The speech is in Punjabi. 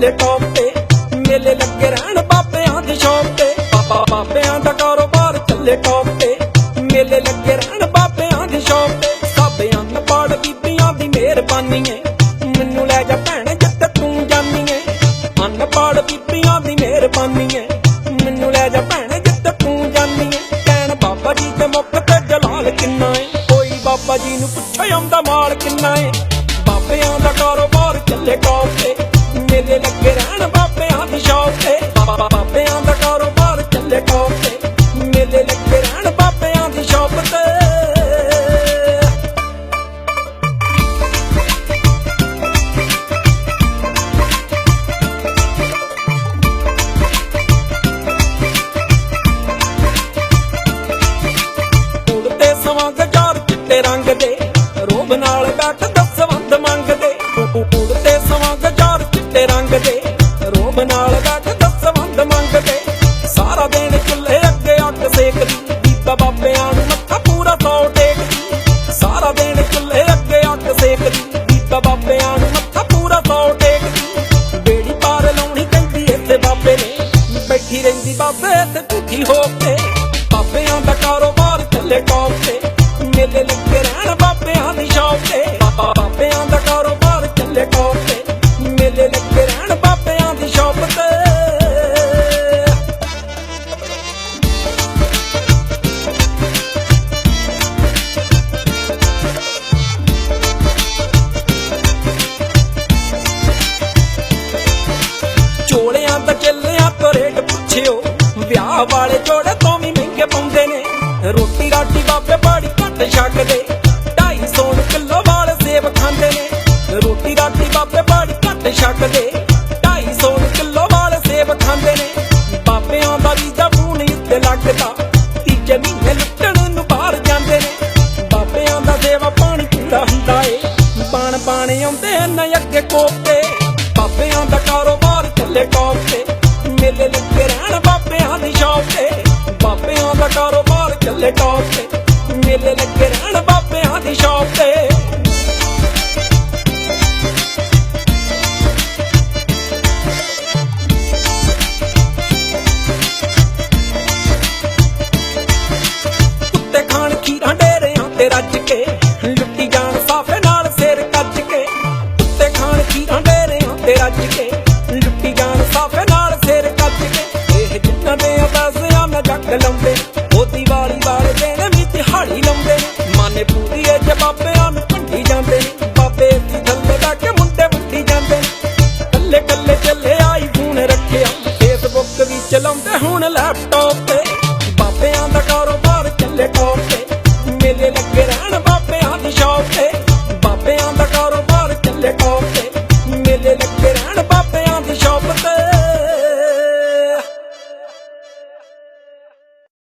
ਕਾਰੋਬਾਰ ਚੱਲੇ ਟੌਪ ਤੇ ਮੇਲੇ ਲੱਗੇ ਰਹਿਣ ਬਾਬਿਆਂ ਦੀ ਸ਼ੌਪ ਤੇ ਬਾਬਾ ਬਾਬਿਆਂ ਦਾ ਕਾਰੋਬਾਰ ਚੱਲੇ ਟੌਪ ਤੇ ਮੇਲੇ ਲੱਗੇ ਰਹਿਣ ਬਾਬਿਆਂ ਦੀ ਸ਼ੌਪ ਤੇ ਸਭ ਅਨਪੜ੍ਹ ਬੀਬੀਆਂ ਦੀ ਮਿਹਰਬਾਨੀ ਏ ਮੈਨੂੰ ਲੈ ਜਾ ਭੈਣ ਜਿੱਥੇ ਤੂੰ ਜਾਨੀ ਏ ਅਨਪੜ੍ਹ ਬੀਬੀਆਂ ਦੀ ਮਿਹਰਬਾਨੀ ਏ ਮੈਨੂੰ ਲੈ ਜਾ ਭੈਣ ਜਿੱਥੇ ਤੂੰ ਜਾਨੀ ਏ ਕਹਿਣ ਬਾਬਾ ਜੀ ਦੇ ਮੁਖ ਤੇ ਜਲਾਲ ਕਿੰਨਾ ਏ? ਕੋਈ ਬਾਬਾ ਜੀ ਨੂੰ ਪੁੱਛੋ ਆਉਂਦਾ ਮਾਲ ਕਿੰਨਾ ਏ? ਬਾਬਿਆਂ ਦਾ ਕਾਰੋਬਾਰ ਚੱਲੇ ਟੌਪ ਤੇ ਮੇਲੇ ਲੱਗੇ ਰਹਿਣ ਬਾਬਿਆਂ ਦੀ ਸ਼ੌਪ ਤੇ। ਬਾਬਾ ਬਾਬਿਆਂ ਦਾ ਕਾਰੋਬਾਰ ਚੱਲੇ ਟੌਪ ਤੇ। ਮੇਲੇ ਲੱਗੇ ਰਹਿਣ ਬਾਬਿਆਂ ਦੀ ਸ਼ੌਪ ਤੇ। ਉੜਦੇ ਸਵਾਂਗ ਜਾਰ ਚਿੱਟੇ ਰੰਗ ਦੇ। ਰੋਬ ਨਾਲ ਬੈਠ ਬੈਠੀ ਰਹਿੰਦੀ ਬਾਬੇ ਤੇ ਝੂਠੀ ਹੋ ਕੇ। ਬਾਬਿਆਂ ਦਾ ਕਾਰੋਬਾਰ ਚੱਲੇ ਟੌਪ ਤੇ। ਮੇਲੇ ਲੱਗੇ ਰਹਿਣ ਬਾਬਿਆਂ ਦੀ ਸ਼ੌਪ ਤੇ। ਬਾਬਿਆਂ ਦਾ ਕਾਰੋਬਾਰ ਚੱਲੇ ਟੌਪ ਤੇ। ਵਿਆਹ ਵਾਲੇ ਜੋੜੇ ਤੋਂ ਵੀ ਮਹਿੰਗੇ ਪਾਉਂਦੇ ਨੇ। ਰੋਟੀ ਰਾਟੀ ਬਾਬੇ ਬਾੜੀ ਘੱਟ ਛਕਦੇ। 250 ਕਿਲੋ ਵਾਲੇ ਸੇਬ ਖਾਂਦੇ ਨੇ। ਰੋਟੀ ਰਾਟੀ ਬਾਬੇ ਬਾੜੀ ਘੱਟ ਛਕਦੇ। 250 ਕਿਲੋ ਵਾਲੇ ਸੇਬ ਖਾਂਦੇ ਨੇ। ਬਾਬਿਆਂ ਦਾ ਵੀਜ਼ਾ ਫੋਨ ਉੱਤੇ ਲੱਗਦਾ। ਤੀਜੇ ਮਹੀਨੇ ਲੁੱਟਣ ਨੂੰ ਬਾਹਰ ਜਾਂਦੇ ਨੇ। ਬਾਬਿਆਂ ਦਾ ਸੇਵਾ ਪਾਣੀ ਪੂਰਾ ਹੁੰਦਾ ਏ। ਪਾਣ ਪਾਣੇ ਆਉਂਦੇ ਨੇ ਅੱਗੇ ਕੋਪੇ ਬਾਬਿਆਂ ਦਾ ਕਾਰੋਬਾਰ ਚੱਲੇ ਟੌਪ ਤੇ। ਮੇਲੇ ਲੱਗੇ ਰਹਿਣ ਚੱਲੇ ਟੌਪ ਤੇ, ਮੇਲੇ ਲੱਗੇ ਰਹਿਣ ਬਾਬਿਆਂ ਦੀ ਸ਼ੌਪ ਤੇ। ਕੁੱਤੇ ਖਾਣ ਖੀਰਾਂ ਡੇਰਿਆਂ ਤੇ ਰੱਜ ਹੁਣ ਲੈਪਟਾਪ ਤੇ ਬਾਬਿਆਂ ਦਾ ਕਾਰੋਬਾਰ ਚੱਲੇ ਟੌਪ ਤੇ ਮੇਲੇ ਲੱਗੇ